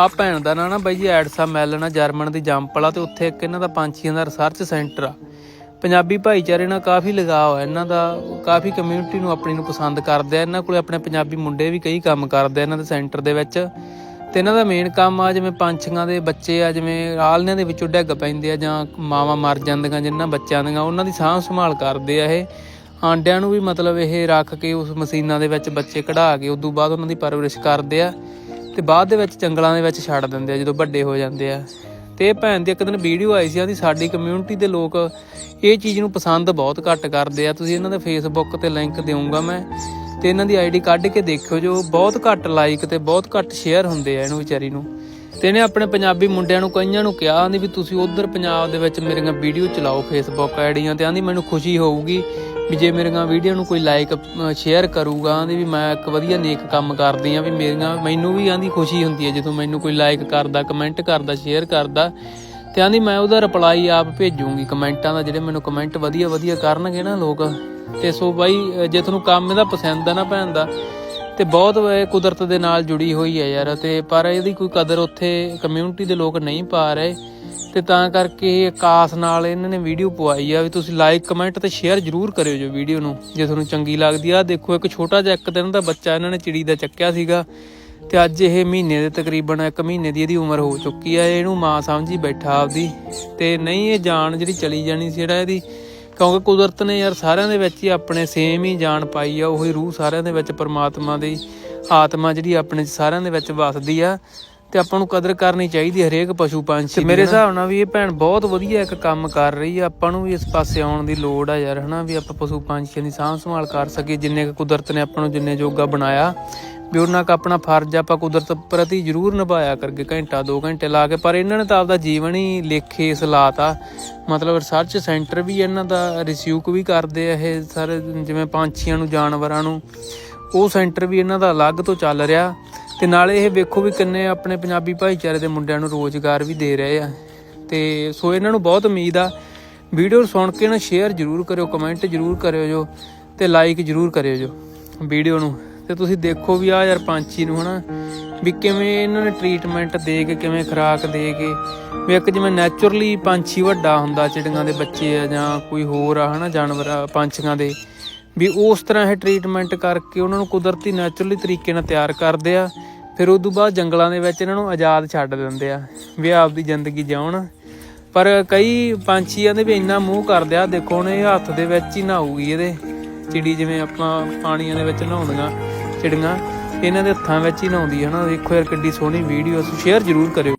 ਆ ਭੈਣ ਦਾ ਨਾਂ ਨਾ ਬਾਈ ਜੀ, ਐਡਸਾ ਮੈਲਨ ਆ ਜਰਮਨ ਦੀ ਜੰਪਲਾ ਆ ਤੇ ਉੱਥੇ ਇੱਕ ਇਹਨਾਂ ਦਾ ਪੰਛੀਆਂ ਦਾ ਰਿਸਰਚ ਸੈਂਟਰ ਆ। ਪੰਜਾਬੀ ਭਾਈਚਾਰੇ ਨਾਲ ਕਾਫੀ ਲਗਾਅ ਆ ਇਹਨਾਂ ਦਾ, ਕਾਫੀ ਕਮਿਊਨਿਟੀ ਨੂੰ ਆਪਣੀ ਨੂੰ ਪਸੰਦ ਕਰਦੇ ਆ, ਇਹਨਾਂ ਕੋਲੇ ਆਪਣੇ ਪੰਜਾਬੀ ਮੁੰਡੇ ਵੀ ਕਈ ਕੰਮ ਕਰਦੇ ਆ ਇਹਨਾਂ ਦੇ ਸੈਂਟਰ ਦੇ ਵਿੱਚ। ਤੇ ਇਹਨਾਂ ਦਾ ਮੇਨ ਕੰਮ ਆ ਜਿਵੇਂ ਪੰਛੀਆਂ ਦੇ ਬੱਚੇ ਆ, ਜਿਵੇਂ ਆਲਨਿਆਂ ਦੇ ਵਿੱਚੋਂ ਡਿੱਗ ਪੈਂਦੇ ਆ ਜਾਂ ਮਾਵਾਂ ਮਰ ਜਾਂਦੀਆਂ ਜਿਨ੍ਹਾਂ ਬੱਚਿਆਂ ਦੀਆਂ, ਉਹਨਾਂ ਦੀ ਸਾਂਭ ਸੰਭਾਲ ਕਰਦੇ ਆ ਇਹ। ਆਂਡਿਆਂ ਨੂੰ ਵੀ ਮਤਲਬ ਇਹ ਰੱਖ ਕੇ ਉਸ ਮਸ਼ੀਨਾਂ ਦੇ ਵਿੱਚ ਬੱਚੇ ਕਢਾ ਕੇ, ਉਦੋਂ ਬਾਅਦ ਉਹਨਾਂ ਦੀ ਪਰਵਰਿਸ਼ ਕਰਦੇ ਆ। ਤੇ ਬਾਅਦ ਦੇ ਵਿੱਚ ਜੰਗਲਾਂ ਦੇ ਵਿੱਚ ਛੱਡ ਦਿੰਦੇ ਆ, ਜਦੋਂ ਵੱਡੇ ਹੋ ਜਾਂਦੇ ਆ। ਤੇ ਇਹ ਭੈਣ ਦੀ ਇੱਕ ਦਿਨ ਵੀਡੀਓ ਆਈ ਸੀ ਆਂਦੀ ਸਾਡੀ ਕਮਿਊਨਿਟੀ ਦੇ ਲੋਕ ਇਹ ਚੀਜ਼ ਨੂੰ ਪਸੰਦ ਬਹੁਤ ਘੱਟ ਕਰਦੇ ਆ। ਤੁਸੀਂ ਇਹਨਾਂ ਦੇ ਫੇਸਬੁੱਕ ਤੇ ਲਿੰਕ ਦੇਵਾਂਗਾ ਮੈਂ। ਤੇ ਇਹਨਾਂ ਦੀ ਆਈਡੀ ਕੱਢ ਕੇ ਦੇਖਿਓ ਜੋ ਬਹੁਤ ਘੱਟ ਲਾਈਕ ਤੇ ਬਹੁਤ ਘੱਟ ਸ਼ੇਅਰ ਹੁੰਦੇ ਆ ਇਹਨੂੰ ਵਿਚਾਰੀ ਨੂੰ। ਤੇ ਇਹਨੇ ਆਪਣੇ ਪੰਜਾਬੀ ਮੁੰਡਿਆਂ ਨੂੰ, ਕਈਆਂ ਨੂੰ ਕਿਹਾ ਆਂਦੀ ਵੀ ਤੁਸੀਂ ਉਧਰ ਪੰਜਾਬ ਦੇ ਵਿੱਚ ਮੇਰੀਆਂ ਵੀਡੀਓ ਚਲਾਓ ਫੇਸਬੁੱਕ ਆਈਡੀਆਂ ਤੇ। ਆਂਦੀ ਮੈਨੂੰ ਖੁਸ਼ੀ ਹੋਊਗੀ ਵੀ ਜੇ ਮੇਰੀਆਂ ਵੀਡੀਓ ਨੂੰ ਕੋਈ ਲਾਈਕ ਸ਼ੇਅਰ ਕਰੂਗਾ ਆਂਦੀ ਵੀ ਮੈਂ ਇੱਕ ਵਧੀਆ ਨੇਕ ਕੰਮ ਕਰਦੀ ਆ ਵੀ ਮੇਰੀਆਂ, ਮੈਨੂੰ ਵੀ ਆਂਦੀ ਖੁਸ਼ੀ ਹੁੰਦੀ ਹੈ ਜਦੋਂ ਮੈਨੂੰ ਕੋਈ ਲਾਈਕ ਕਰਦਾ ਕਮੈਂਟ ਕਰਦਾ ਸ਼ੇਅਰ ਕਰਦਾ। ਤੇ ਆਂਦੀ ਮੈਂ ਉਹਦਾ ਰਿਪਲਾਈ ਆਪ ਭੇਜੂਗੀ, ਕਮੈਂਟਾਂ ਦਾ ਜਿਹੜੇ ਮੈਨੂੰ ਕਮੈਂਟ ਵਧੀਆ ਵਧੀਆ ਕਰਨਗੇ ਨਾ ਲੋਕ। ਤੇ ਸੋ ਬਾਈ ਜੇ ਤੁਹਾਨੂੰ ਕੰਮ ਇਹਦਾ ਪਸੰਦ ਆ ਨਾ ਭੈਣ ਦਾ, ਤੇ ਬਹੁਤ ਕੁਦਰਤ ਦੇ ਨਾਲ ਜੁੜੀ ਹੋਈ ਹੈ ਯਾਰ, ਤੇ ਪਰ ਇਹਦੀ ਕੋਈ ਕਦਰ ਉੱਥੇ ਕਮਿਊਨਿਟੀ ਦੇ ਲੋਕ ਨਹੀਂ ਪਾ ਰਹੇ, ਤੇ ਤਾਂ ਕਰਕੇ ਇਹ ਨਾਲ ਇਹਨਾਂ ਨੇ ਵੀਡੀਓ ਪਵਾਈ ਆ ਵੀ ਤੁਸੀਂ ਲਾਈਕ ਕਮੈਂਟ ਤੇ ਸ਼ੇਅਰ ਜਰੂਰ ਕਰਿਓ ਜੋ ਵੀਡੀਓ ਨੂੰ, ਜੇ ਤੁਹਾਨੂੰ ਚੰਗੀ ਲੱਗਦੀ ਆ। ਦੇਖੋ, ਇੱਕ ਛੋਟਾ ਜਿਹਾ ਇੱਕ ਦਿਨ ਦਾ ਬੱਚਾ ਇਹਨਾਂ ਨੇ ਚਿੜੀ ਦਾ ਚੱਕਿਆ ਸੀਗਾ, ਤੇ ਅੱਜ ਇਹ ਮਹੀਨੇ ਦੇ ਤਕਰੀਬਨ ਇੱਕ ਮਹੀਨੇ ਦੀ ਇਹਦੀ ਉਮਰ ਹੋ ਚੁੱਕੀ ਆ, ਇਹਨੂੰ ਮਾਂ ਸਮਝੀ ਬੈਠਾ ਆਪਦੀ, ਤੇ ਨਹੀਂ ਇਹ ਜਾਨ ਜਿਹੜੀ ਚਲੀ ਜਾਣੀ ਸੀ, ਜਿਹੜਾ ਇਹਦੀ ਕਿਉਂਕਿ ਕੁਦਰਤ ਨੇ ਯਾਰ ਸਾਰਿਆਂ ਦੇ ਵਿੱਚ ਹੀ ਆਪਣੇ ਸੇਮ ਹੀ ਜਾਨ ਪਾਈ ਆ, ਉਹੀ ਰੂਹ ਸਾਰਿਆਂ ਦੇ ਵਿੱਚ ਪਰਮਾਤਮਾ ਦੀ ਆਤਮਾ ਜਿਹੜੀ ਆਪਣੇ ਸਾਰਿਆਂ ਦੇ ਵਿੱਚ ਵਸਦੀ ਆ। ਤੇ ਆਪਾਂ ਨੂੰ ਕਦਰ ਕਰਨੀ ਚਾਹੀਦੀ ਹਰੇਕ ਪਸ਼ੂ ਪੰਛੀ ਦੀ ਮੇਰੇ ਹਿਸਾਬ ਨਾਲ ਵੀ ਇਹ ਭੈਣ ਬਹੁਤ ਵਧੀਆ ਇੱਕ ਕੰਮ ਕਰ ਰਹੀ ਆ। ਆਪਾਂ ਨੂੰ ਵੀ ਇਸ ਪਾਸੇ ਆਉਣ ਦੀ ਲੋੜ ਆ ਯਾਰ ਹਨਾ? ਵੀ ਆਪਾਂ ਪਸ਼ੂ ਪੰਛੀਆਂ ਦੀ ਸਾਂਭ ਸੰਭਾਲ ਕਰ ਸਕੀਏ। ਜਿੰਨੇ ਕੁ ਕੁਦਰਤ ਨੇ ਆਪਾਂ ਨੂੰ ਜਿੰਨੇ ਜੋਗਾ ਬਣਾਇਆ ਵੀ ਉਹਨਾਂ ਕ ਆਪਣਾ ਫਰਜ਼ ਆਪਾਂ ਕੁਦਰਤ ਪ੍ਰਤੀ ਜ਼ਰੂਰ ਨਿਭਾਇਆ ਕਰਕੇ ਘੰਟਾ 2 ਘੰਟੇ ਲਾ ਕੇ। ਪਰ ਇਹਨਾਂ ਨੇ ਤਾਂ ਆਪਦਾ ਜੀਵਨ ਹੀ ਲੇਖੇ ਸਲਾਤਾ ਮਤਲਬ ਰਿਸਰਚ ਸੈਂਟਰ ਵੀ ਇਹਨਾਂ ਦਾ ਰਿਸਿਊਕ ਵੀ ਕਰਦੇ ਆ ਇਹ ਸਾਰੇ ਜਿਵੇਂ ਪੰਛੀਆਂ ਨੂੰ ਜਾਨਵਰਾਂ ਨੂੰ। ਉਹ ਸੈਂਟਰ ਵੀ ਇਹਨਾਂ ਦਾ ਅਲੱਗ ਤੋਂ ਚੱਲ ਰਿਹਾ। ਤੇ ਨਾਲੇ ਇਹ ਵੇਖੋ ਵੀ ਕਿੰਨੇ ਆਪਣੇ ਪੰਜਾਬੀ ਭਾਈਚਾਰੇ ਦੇ ਮੁੰਡਿਆਂ ਨੂੰ ਰੋਜ਼ਗਾਰ ਵੀ ਦੇ ਰਹੇ ਆ। ਤੇ ਸੋ ਇਹਨਾਂ ਨੂੰ ਬਹੁਤ ਉਮੀਦ ਆ। ਵੀਡੀਓ ਸੁਣ ਕੇ ਨਾ ਸ਼ੇਅਰ ਜਰੂਰ ਕਰਿਓ ਕਮੈਂਟ ਜਰੂਰ ਕਰਿਓ ਜੋ ਤੇ ਲਾਈਕ ਜਰੂਰ ਕਰਿਓ ਜੋ ਵੀਡੀਓ ਨੂੰ। ਤੇ ਤੁਸੀਂ ਦੇਖੋ ਵੀ ਆ ਯਾਰ ਪੰਛੀ ਨੂੰ ਹਨਾ ਵੀ ਕਿਵੇਂ ਇਹਨਾਂ ਨੇ ਟ੍ਰੀਟਮੈਂਟ ਦੇ ਕੇ ਕਿਵੇਂ ਖੁਰਾਕ ਦੇ ਕੇ ਵੀ ਇੱਕ ਜਿਵੇਂ ਨੇਚਰਲੀ ਪੰਛੀ ਵੱਡਾ ਹੁੰਦਾ ਚਿੜੀਆਂ ਦੇ ਬੱਚੇ ਆ ਜਾਂ ਕੋਈ ਹੋਰ ਆ ਹਨਾ ਜਾਨਵਰ ਆ, ਪੰਛੀਆਂ ਦੇ। ਵੀ ਉਸ ਤਰ੍ਹਾਂ ਇਹ ਟ੍ਰੀਟਮੈਂਟ ਕਰਕੇ ਉਹਨਾਂ ਨੂੰ ਕੁਦਰਤੀ ਨੈਚੁਰਲੀ ਤਰੀਕੇ ਨਾਲ ਤਿਆਰ ਕਰਦੇ ਆ, ਫਿਰ ਉਸ ਤੋਂ ਬਾਅਦ ਜੰਗਲਾਂ ਦੇ ਵਿੱਚ ਇਹਨਾਂ ਨੂੰ ਆਜ਼ਾਦ ਛੱਡ ਦਿੰਦੇ ਆ, ਵੀ ਆਪਦੀ ਜ਼ਿੰਦਗੀ ਜਿਉਣ। ਪਰ ਕਈ ਪੰਛੀਆਂ ਦੇ ਵੀ ਇੰਨਾ ਮੂੰਹ ਕਰਦੇ ਆ, ਦੇਖੋ ਹੁਣ ਇਹ ਹੱਥ ਦੇ ਵਿੱਚ ਹੀ ਨਹਾਊਗੀ ਇਹਦੇ, ਚਿੜੀ ਜਿਵੇਂ ਆਪਾਂ ਪਾਣੀਆਂ ਦੇ ਵਿੱਚ ਨਹਾਉਂਦੀਆਂ, ਚਿੜੀਆਂ, ਇਹਨਾਂ ਦੇ ਹੱਥਾਂ ਵਿੱਚ ਹੀ ਨਹਾਉਂਦੀ ਹੈ ਨਾ ਦੇਖੋ ਯਾਰ ਕਿੱਡੀ ਸੋਹਣੀ ਵੀਡੀਓ ਸ਼ੇਅਰ ਜ਼ਰੂਰ ਕਰਿਓ।